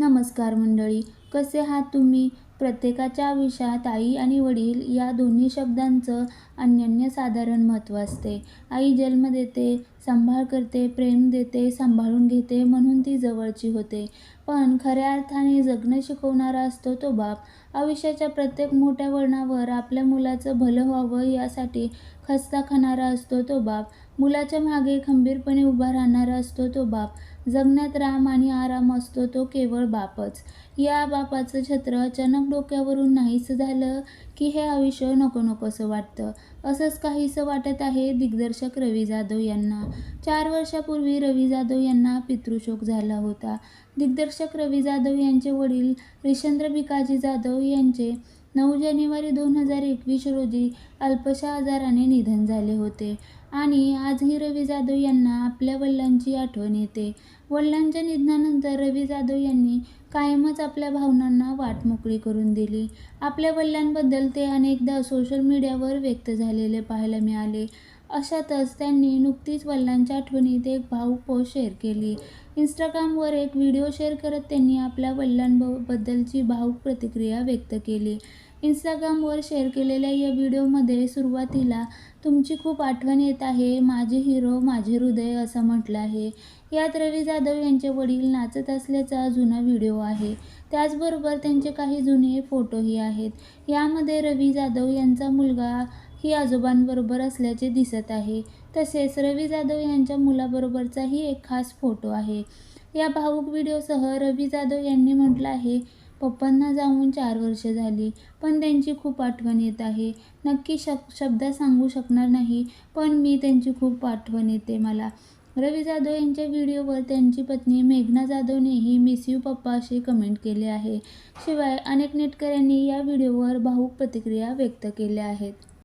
नमस्कार मंडळी. कसे आहात तुम्ही? प्रत्येकाच्या आयुष्यात आई आणि वडील या दोन्ही शब्दांचं अनन्यसाधारण महत्त्व असते. आई जन्म देते सांभाळ करते प्रेम देते सांभाळून घेते म्हणून ती जवळची होते. पण खऱ्या अर्थाने जगणं शिकवणारा असतो तो बाप. आयुष्याच्या प्रत्येक मोठ्या वळणावर आपल्या मुलाचं भलं व्हावं यासाठी खस्ता खाणारा असतो तो बाप. मुलाच्या मागे खंबीरपणे उभा राहणारा असतो तो बाप. जगण्यात राम आणि आराम असतो तो केवळ बापच. या बापाचं छत्र अचानक डोक्यावरून नाहीसं झालं की हे आयुष्य नको नकोसं वाटतं. असंच काहीसं वाटत आहे दिग्दर्शक रवी जाधव यांना. चार वर्षापूर्वी रवी जाधव यांना पितृशोक झाला होता. दिग्दर्शक रवी जाधव यांचे वडील रिशेंद्र भिकाजी जाधव यांचे नऊ जानेवारी दोन हजार एकवीस रोजी अल्पशा आजाराने निधन झाले होते. आणि आजही रवी जाधव यांना आपल्या वडिलांची आठवण येते. वडिलांच्या निधनानंतर रवी जाधव यांनी कायमच आपल्या भावनांना वाट मोकळी करून दिली. आपल्या वडिलांबद्दल ते अनेकदा सोशल मीडियावर व्यक्त झालेले पाहायला मिळाले. अशातच त्यांनी नुकतीच वडिलांच्या आठवणीत एक भाऊ पोस्ट शेअर केली. इंस्टाग्रामवर एक व्हिडिओ शेअर करत त्यांनी आपल्या वडिलांबद्दलची भावूक प्रतिक्रिया व्यक्त केली. इंस्टाग्रामवर शेअर केलेल्या या व्हिडिओमध्ये सुरुवातीला तुमची खूप आठवण येत आहे माझे हिरो माझे हृदय असं म्हटलं आहे. यात रवी जाधव यांचे वडील नाचत असल्याचा जुना व्हिडिओ आहे. त्याचबरोबर त्यांचे काही जुने फोटोही आहेत. यामध्ये रवी जाधव यांचा मुलगा ही आजोबांबरोबर असल्याचे दिसत आहे. तसेच रवी जाधव यांच्या मुलाबरोबरचाही एक खास फोटो आहे. या भावूक व्हिडिओसह रवी जाधव यांनी म्हटलं आहे पप्पांना जाऊन चार वर्ष झाली पण त्यांची खूप आठवण येत आहे. नक्की शब शब्दात सांगू शकणार नाही पण मी त्यांची खूप आठवण येते मला. रवी जाधव यांच्या व्हिडिओवर त्यांची पत्नी मेघना जाधवनेही मिस यू पप्पा असे कमेंट केले आहे. शिवाय अनेक नेटकऱ्यांनी या व्हिडिओवर भाऊक प्रतिक्रिया व्यक्त केल्या आहेत.